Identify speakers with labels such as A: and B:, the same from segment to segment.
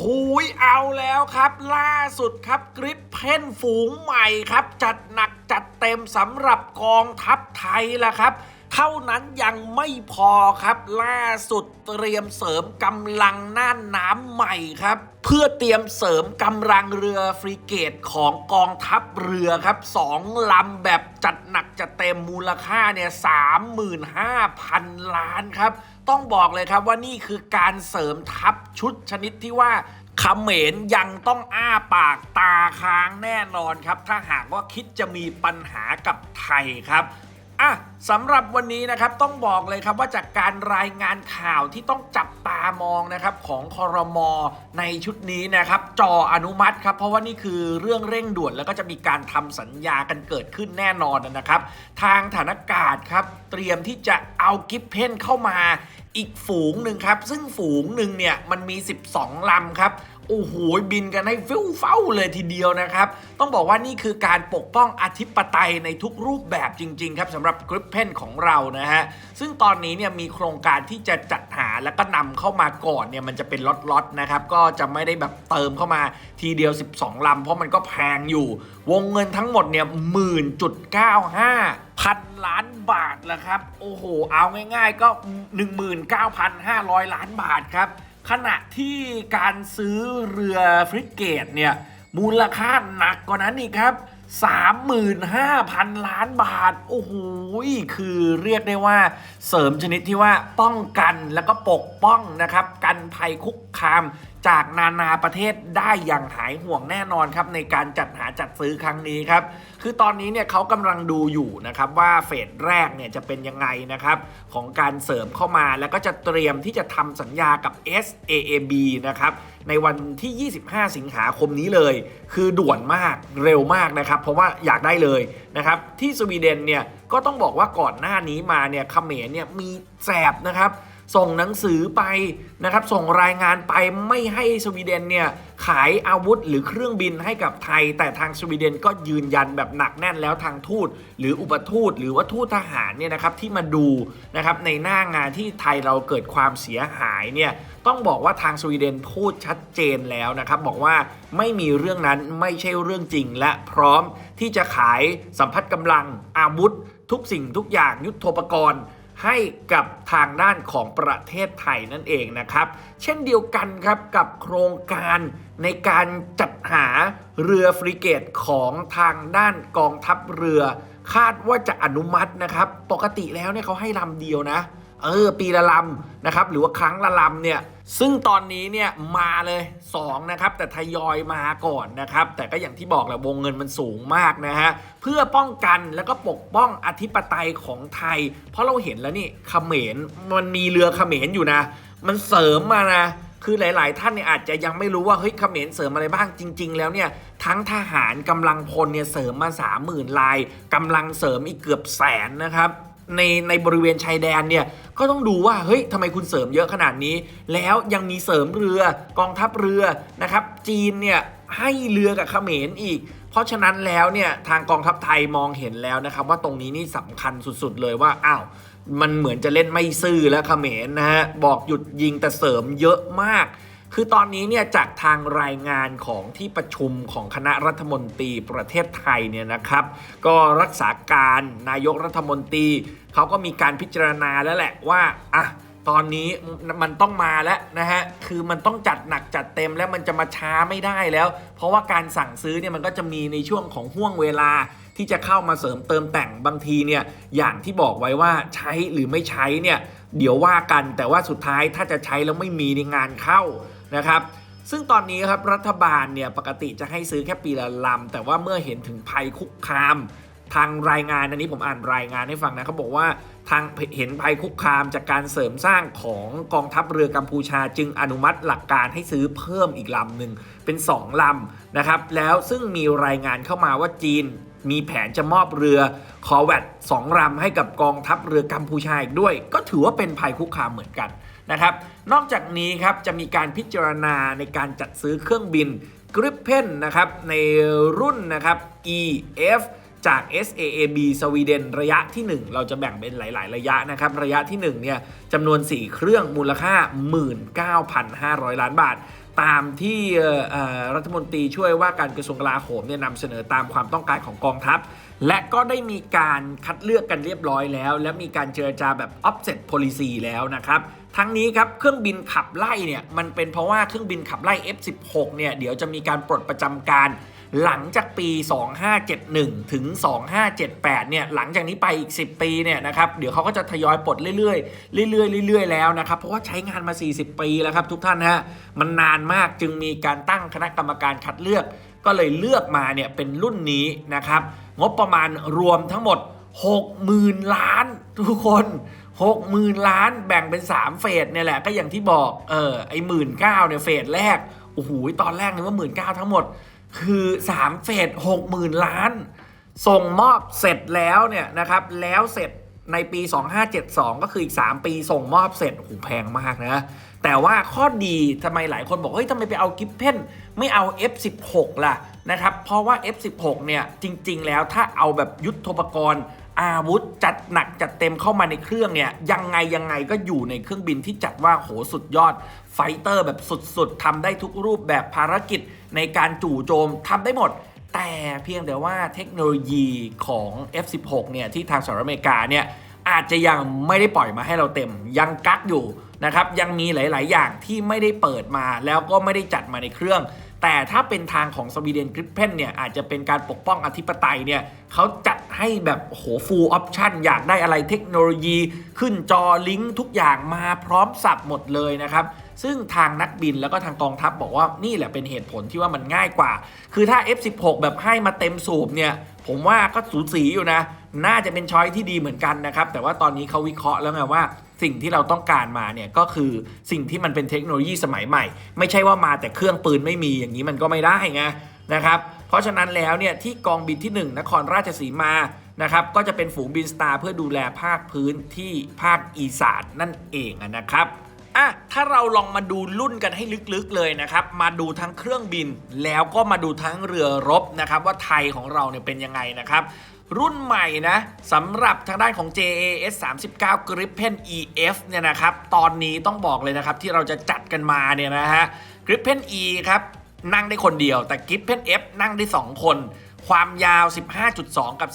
A: โหยเอาแล้วครับ ล่าสุดครับกริปเพนฝูงใหม่ครับ จัดหนักจัดเต็มสำหรับกองทัพไทยละครับ เท่านั้นยังไม่พอครับ ล่าสุดเตรียมเสริมกำลังน่านน้ำใหม่ครับ เพื่อเตรียมเสริมกำลังเรือฟริเกตของกองทัพเรือครับสองลำแบบจัดหนักจัดเต็มมูลค่าเนี่ยสามหมื่นห้าพันล้านครับ ต้องบอกเลยครับว่านี่คือการเสริมทัพชุดชนิดที่ว่าเขมรยังต้องอ้าปากตาค้างแน่นอนครับ ถ้าหากว่าคิดจะมีปัญหากับไทยครับ อะสำหรับวันนี้นะครับต้องบอกเลยครับว่าจากการรายงานข่าวที่ต้องจับตามองนะครับของคอรมอในชุดนี้นะครับจออนุมัติครับเพราะว่านี่คือเรื่องเร่งด่วนแล้วก็จะมีการทำสัญญากันเกิดขึ้นแน่นอนนะครับ ทางฐานอากาศครับเตรียมที่จะเอากิฟเพนเข้ามาอีกฝูงหนึ่งครับ ซึ่งฝูงหนึ่งเนี่ยมันมี 12 ลำครับ โอ้โหบินกันให้ฟิวเฝ้าเลยทีเดียวนะครับ ต้องบอกว่านี่คือการปกป้องอธิปไตยในทุกรูปแบบจริง ๆ ครับสำหรับกริปเพนของเรานะฮะ ซึ่งตอนนี้เนี่ยมีโครงการที่จะจัดหาแล้วก็นำเข้ามาก่อนเนี่ยมันจะเป็นล็อตๆนะครับ ก็จะไม่ได้แบบเติมเข้ามาทีเดียว 12 ลำ เพราะมันก็แพงอยู่ วงเงินทั้งหมดเนี่ยหมื่นจุดเก้าห้าพันล้านบาทแล้วครับ โอ้โห เอาง่าย ๆ ก็ 19,500 ล้านบาทครับ ขณะที่การซื้อเรือฟริเกตเนี่ยมูลค่าหนักกว่านั้นอีกครับ 35,000 ล้านบาท โอ้โห คือเรียกได้ว่าเสริมชนิดที่ว่าป้องกันแล้วก็ปกป้องนะครับ กันภัยคุกคามจากนานาประเทศได้อย่างหายห่วงแน่นอนครับ ในการจัดหาจัดซื้อครั้งนี้ครับคือตอนนี้เนี่ยเขากำลังดูอยู่นะครับว่าเฟสแรกเนี่ยจะเป็นยังไงนะครับของการเสริมเข้ามาแล้วก็จะเตรียมที่จะทำสัญญากับ SAAB นะครับในวันที่ 25 สิงหาคมนี้เลย คือด่วนมากเร็วมากนะครับ เพราะว่าอยากได้เลยนะครับที่สวีเดนเนี่ยก็ต้องบอกว่าก่อนหน้านี้มาเนี่ยเขมรเนี่ยมีแสบนะครับ ส่งหนังสือไปนะครับ ส่งรายงานไปไม่ให้สวีเดนเนี่ยขายอาวุธหรือเครื่องบินให้กับไทย แต่ทางสวีเดนก็ยืนยันแบบหนักแน่นแล้วทางทูต หรืออุปทูต หรือว่าทูตทหารเนี่ยนะครับที่มาดูนะครับในหน้างานที่ไทยเราเกิดความเสียหายเนี่ยต้องบอกว่าทางสวีเดนพูดชัดเจนแล้วนะครับบอกว่าไม่มีเรื่องนั้นไม่ใช่เรื่องจริง และพร้อมที่จะขายสัมพัทธ์กำลังอาวุธ ทุกสิ่งทุกอย่างยุทโธปกรณ์ ให้กับทางด้านของประเทศไทยนั่นเองนะครับ เช่นเดียวกันครับกับโครงการในการจัดหาเรือฟริเกตของทางด้านกองทัพเรือ คาดว่าจะอนุมัตินะครับ ปกติแล้วเนี่ยเขาให้ลำเดียวนะ เออปีละลำนะครับหรือว่าครั้งละลำเนี่ยซึ่งตอนนี้เนี่ยมาเลย2นะครับแต่ทยอยมาก่อนนะครับแต่ก็อย่างที่บอกแหละวงเงินมันสูงมากนะฮะเพื่อป้องกันแล้วก็ปกป้องอธิปไตยของไทย เพราะเราเห็นแล้วนี่เขมรมันมีเรือเขมรอยู่นะ มันเสริมมานะคือหลาย ๆ ท่านเนี่ยอาจจะยังไม่รู้ว่าเฮ้ยเขมรเสริมอะไรบ้างจริง ๆ แล้วเนี่ยทั้งทหารกำลังพลเนี่ยเสริมมา 30,000ลายกำลังเสริมอีกเกือบแสนนะครับ ในในบริเวณชายแดนเนี่ยก็ต้องดูว่าเฮ้ยทำไมคุณเสริมเยอะขนาดนี้ แล้วยังมีเสริมเรือกองทัพเรือนะครับ จีนเนี่ยให้เรือกับเขมรอีก เพราะฉะนั้นแล้วเนี่ยทางกองทัพไทยมองเห็นแล้วนะครับ ว่าตรงนี้นี่สำคัญสุดๆเลยว่าอ้าวมันเหมือนจะเล่นไม่ซื่อแล้วเขมรนะฮะบอกหยุดยิงแต่เสริมเยอะมาก คือตอนนี้เนี่ยจากทางรายงานของที่ประชุมของคณะรัฐมนตรีประเทศไทยเนี่ยนะครับ ก็รักษาการนายกรัฐมนตรีเขาก็มีการพิจารณาแล้วแหละว่าอะตอนนี้มันต้องมาแล้วนะฮะ คือมันต้องจัดหนักจัดเต็มแล้วมันจะมาช้าไม่ได้แล้ว เพราะว่าการสั่งซื้อเนี่ยมันก็จะมีในช่วงของห่วงเวลาที่จะเข้ามาเสริมเติมแต่งบางทีเนี่ยอย่างที่บอกไว้ว่าใช้หรือไม่ใช้เนี่ยเดี๋ยวว่ากันแต่ว่าสุดท้ายถ้าจะใช้แล้วไม่มีในงานเข้า นะครับซึ่งตอนนี้ครับรัฐบาลเนี่ยปกติจะให้ซื้อแค่ปีละลำ แต่ว่าเมื่อเห็นถึงภัยคุกคาม ทางรายงานอันนี้ผมอ่านรายงานให้ฟังนะเขาบอกว่าทางเห็นภัยคุกคามจากการเสริมสร้างของกองทัพเรือกัมพูชา จึงอนุมัติหลักการให้ซื้อเพิ่มอีกลำหนึ่งเป็น 2 ลำนะครับแล้วซึ่งมีรายงานเข้ามาว่าจีนมีแผนจะมอบเรือคอแวตสองลำให้กับกองทัพเรือกัมพูชาอีกด้วย ก็ถือว่าเป็นภัยคุกคามเหมือนกัน นะครับ นอกจากนี้ครับจะมีการพิจารณาในการจัดซื้อเครื่องบินกริปเพนนะครับในรุ่นนะครับ EF จาก SAAB สวีเดนระยะที่ 1 เราจะแบ่งเป็นหลาย ๆ ระยะนะครับ ระยะที่1เนี่ยจำนวน 4 เครื่องมูลค่า 19,500 ล้านบาท ตามที่รัฐมนตรีช่วยว่าการกระทรวงกลาโหมเนี่ยนำเสนอตามความต้องการของกองทัพ และก็ได้มีการคัดเลือกกันเรียบร้อยแล้ว และมีการเจรจาแบบ offset policy แล้วนะครับทั้งนี้ครับเครื่องบินขับไล่เนี่ยมันเป็นเพราะว่าเครื่องบินขับไล่ F16 เนี่ยเดี๋ยวจะมีการปลดประจำการ หลังจากปี 2571 ถึง 2578 เนี่ย หลังจากนี้ไปอีก 10 ปีเนี่ยนะครับ เดี๋ยวเขาก็จะทยอยปลดเรื่อยๆ เรื่อยๆ เรื่อยๆ แล้วนะครับ เพราะว่าใช้งานมา 40 ปีแล้วครับทุกท่านฮะ มันนานมากจึงมีการตั้งคณะกรรมการคัดเลือก ก็เลยเลือกมาเนี่ยเป็นรุ่นนี้นะครับ งบประมาณรวมทั้งหมด 60,000 ล้านทุกคน60,000ล้านแบ่งเป็น 3 เฟสเนี่ยแหละก็อย่างที่บอกเออไอ้หมื่นเก้าเนี่ยเฟสแรกโอ้โหตอนแรกนึกว่าหมื่นเก้าทั้งหมด คือ3เฟส60,000 ล้าน ส่งมอบเสร็จแล้วเนี่ยนะครับ แล้วเสร็จในปี 2572 ก็คืออีก 3 ปีส่งมอบเสร็จหูแพงมากนะ แต่ว่าข้อดีทำไมหลายคนบอก เฮ้ยทำไมไปเอากิฟเพนไม่เอา F16 ล่ะนะครับ เพราะว่า F16 เนี่ย จริง ๆ แล้วถ้าเอาแบบยุทธปกรณ์ อาวุธจัดหนักจัดเต็มเข้ามาในเครื่องเนี่ยยังไงยังไงก็อยู่ในเครื่องบินที่จัดว่าโหสุดยอด ไฟเตอร์แบบสุดๆทำได้ทุกรูปแบบภารกิจในการจู่โจมทำได้หมด แต่เพียงแต่ว่าเทคโนโลยีของ F16 เนี่ยที่ทางสหรัฐอเมริกาเนี่ยอาจจะยังไม่ได้ปล่อยมาให้เราเต็มยังกักอยู่นะครับยังมีหลาย ๆ อย่างที่ไม่ได้เปิดมาแล้วก็ไม่ได้จัดมาในเครื่อง แต่ถ้าเป็นทางของสวีเดนกริปเพนเนี่ยอาจจะเป็นการปกป้องอธิปไตยเนี่ยเขาจัด ให้แบบโหฟูลออปชันอยากได้อะไรเทคโนโลยี ขึ้นจอลิงก์ทุกอย่างมาพร้อมสับหมดเลยนะครับ ซึ่งทางนักบินแล้วก็ทางกองทัพบอกว่านี่แหละเป็นเหตุผลที่ว่ามันง่ายกว่า คือถ้า F16 แบบให้มาเต็มสูบเนี่ย ผมว่าก็สูสีอยู่นะ น่าจะเป็นช้อยที่ดีเหมือนกันนะครับ แต่ว่าตอนนี้เขาวิเคราะห์แล้วไงว่าสิ่งที่เราต้องการมาเนี่ยก็คือสิ่งที่มันเป็นเทคโนโลยีสมัยใหม่ ไม่ใช่ว่ามาแต่เครื่องปืนไม่มีอย่างนี้มันก็ไม่ได้ไงนะครับ เพราะฉะนั้นแล้วเนี่ยที่กองบินที่ 1 นครราชสีมานะครับก็จะเป็นฝูงบินสตาร์เพื่อดูแลภาคพื้นที่ภาคอีสานนั่นเองนะครับอะถ้าเราลองมาดูรุ่นกันให้ลึกๆเลยนะครับ มาดูทั้งเครื่องบินแล้วก็มาดูทั้งเรือรบนะครับว่าไทยของเราเนี่ยเป็นยังไงนะครับรุ่นใหม่นะสำหรับทางด้านของ JAS 39 Gripen EF เนี่ยนะครับ ตอนนี้ต้องบอกเลยนะครับที่เราจะจัดกันมาเนี่ยนะฮะ Gripen E ครับ นั่งได้คนเดียว แต่ Gripen F นั่งได้ 2 คน ความยาว 15.2 กับ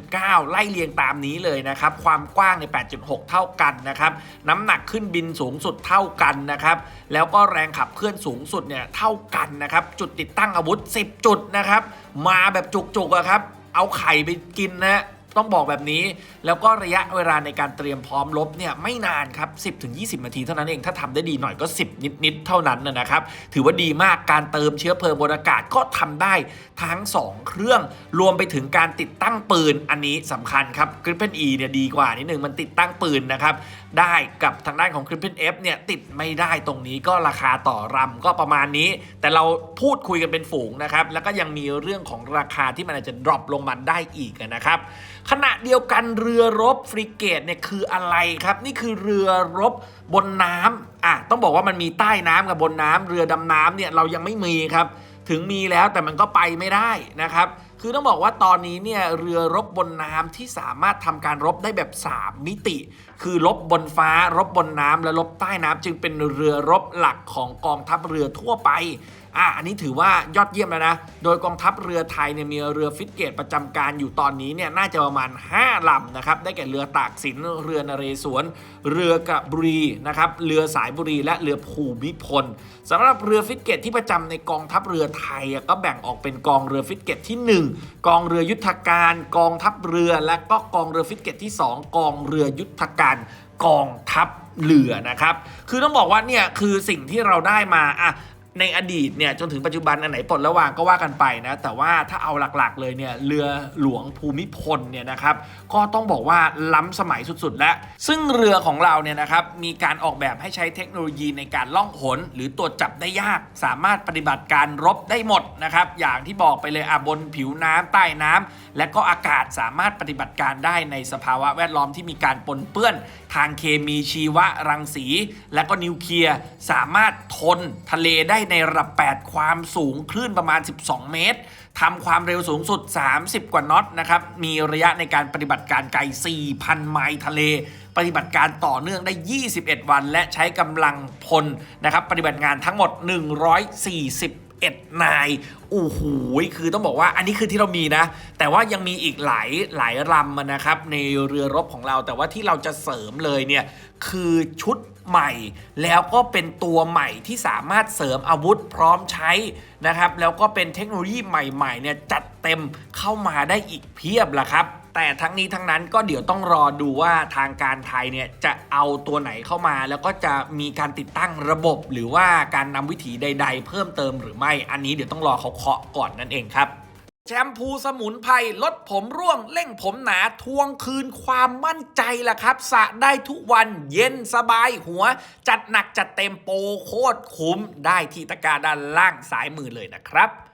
A: 15.9 ไล่เรียงตามนี้เลยนะครับ ความกว้างใน 8.6 เท่ากันนะครับ น้ำหนักขึ้นบินสูงสุดเท่ากันนะครับ แล้วก็แรงขับเคลื่อนสูงสุดเนี่ยเท่ากันนะครับ จุดติดตั้งอาวุธ 10 จุดนะครับ มาแบบจุกๆอะครับ เอาไข่ไปกินนะ ต้องบอกแบบนี้ แล้วก็ระยะเวลาในการเตรียมพร้อมรบเนี่ยไม่นานครับ 10-20 นาทีเท่านั้นเอง ถ้าทำได้ดีหน่อยก็ 10 นิดๆเท่านั้นนะครับ ถือว่าดีมากการเติมเชื้อเพลิงบนอากาศก็ทำได้ทั้ง 2 เครื่องรวมไปถึงการติดตั้งปืนอันนี้สำคัญครับ Gripen E เนี่ยดีกว่านิดนึงมันติดตั้งปืนนะครับได้กับทางด้านของ Gripen F เนี่ยติดไม่ได้ตรงนี้ก็ราคาต่อรำก็ประมาณนี้ แต่เราพูดคุยกันเป็นฝูงนะครับ แล้วก็ยังมีเรื่องของราคาที่มันอาจจะ drop ลงมาได้อีกนะครับขณะเดียวกันเรือรบฟริเกตเนี่ยคืออะไรครับ นี่คือเรือรบบนน้ำอะต้องบอกว่ามันมีใต้น้ำกับบนน้ำเรือดำน้ำเนี่ยเรายังไม่มีครับ ถึงมีแล้วแต่มันก็ไปไม่ได้นะครับคือต้องบอกว่าตอนนี้เนี่ยเรือรบบนน้ำที่สามารถทำการรบได้แบบ 3 มิติ คือรบบนฟ้ารบบนน้ำและรบใต้น้ำจึงเป็นเรือรบหลักของกองทัพเรือทั่วไป อะอันนี้ถือว่ายอดเยี่ยมแล้วนะ โดยกองทัพเรือไทยเนี่ยมีเรือฟิตเกตประจำการอยู่ตอนนี้เนี่ยน่าจะประมาณ 5ลำนะครับ ได้แก่เรือตากสิน เรือนเรศวร เรือกระบุรีนะครับ เรือสายบุรี และเรือภูมิพลสำหรับเรือฟิตเกตที่ประจำในกองทัพเรือไทยอะก็แบ่งออกเป็นกองเรือฟิตเกตที่ 1 กองเรือยุทธการ กองทัพเรือ และก็กองเรือฟิตเกตที่ 2 กองเรือยุทธการกองทัพเรือนะครับ คือต้องบอกว่าเนี่ยคือสิ่งที่เราได้มาอะ ในอดีตเนี่ยจนถึงปัจจุบันอันไหนปลดระวางก็ว่ากันไปนะ แต่ว่าถ้าเอาหลักๆ เลยเนี่ยเรือหลวงภูมิพลเนี่ยนะครับก็ต้องบอกว่าล้ำสมัยสุดๆ แล้ว ซึ่งเรือของเราเนี่ยนะครับมีการออกแบบให้ใช้เทคโนโลยีในการล่องหน หรือตรวจจับได้ยากสามารถปฏิบัติการรบได้หมดนะครับอย่างที่บอกไปเลยอะบนผิวน้ำใต้น้ำและก็อากาศสามารถปฏิบัติการได้ในสภาวะแวดล้อมที่มีการปนเปื้อน ทางเคมีชีวะรังสี และก็นิวเคลียร์สามารถทนทะเลได้ในระดับ 8 ความสูงคลื่นประมาณ 12 เมตรทำความเร็วสูงสุด 30 กว่าน็อตนะครับ มีระยะในการปฏิบัติการไกล 4,000 ไมล์ทะเล ปฏิบัติการต่อเนื่องได้ 21 วัน และใช้กำลังพลนะครับ ปฏิบัติงานทั้งหมด 140 11 นายโอ้โหคือต้องบอกว่าอันนี้คือที่เรามีนะ แต่ว่ายังมีอีกหลายหลายลำนะครับ ในเรือรบของเรา แต่ว่าที่เราจะเสริมเลยเนี่ย คือชุดใหม่ แล้วก็เป็นตัวใหม่ที่สามารถเสริมอาวุธพร้อมใช้นะครับ แล้วก็เป็นเทคโนโลยีใหม่ๆเนี่ยจัดเต็มเข้ามาได้อีกเพียบละครับ แต่ทั้งนี้ทั้งนั้นก็เดี๋ยวต้องรอดูว่าทางการไทยเนี่ยจะเอาตัวไหนเข้ามา แล้วก็จะมีการติดตั้งระบบ หรือว่าการนำวิถีใด ๆ เพิ่มเติมหรือไม่ อันนี้เดี๋ยวต้องรอเขาเคาะก่อนนั่นเองครับแชมพูสมุนไพรลดผมร่วงเร่งผมหนาทวงคืนความมั่นใจล่ะครับสระได้ทุกวันเย็นสบายหัว จัดหนักจัดเต็มโปโคตรคุ้มได้ที่ตะกาด้านล่างซ้ายมือเลยนะครับ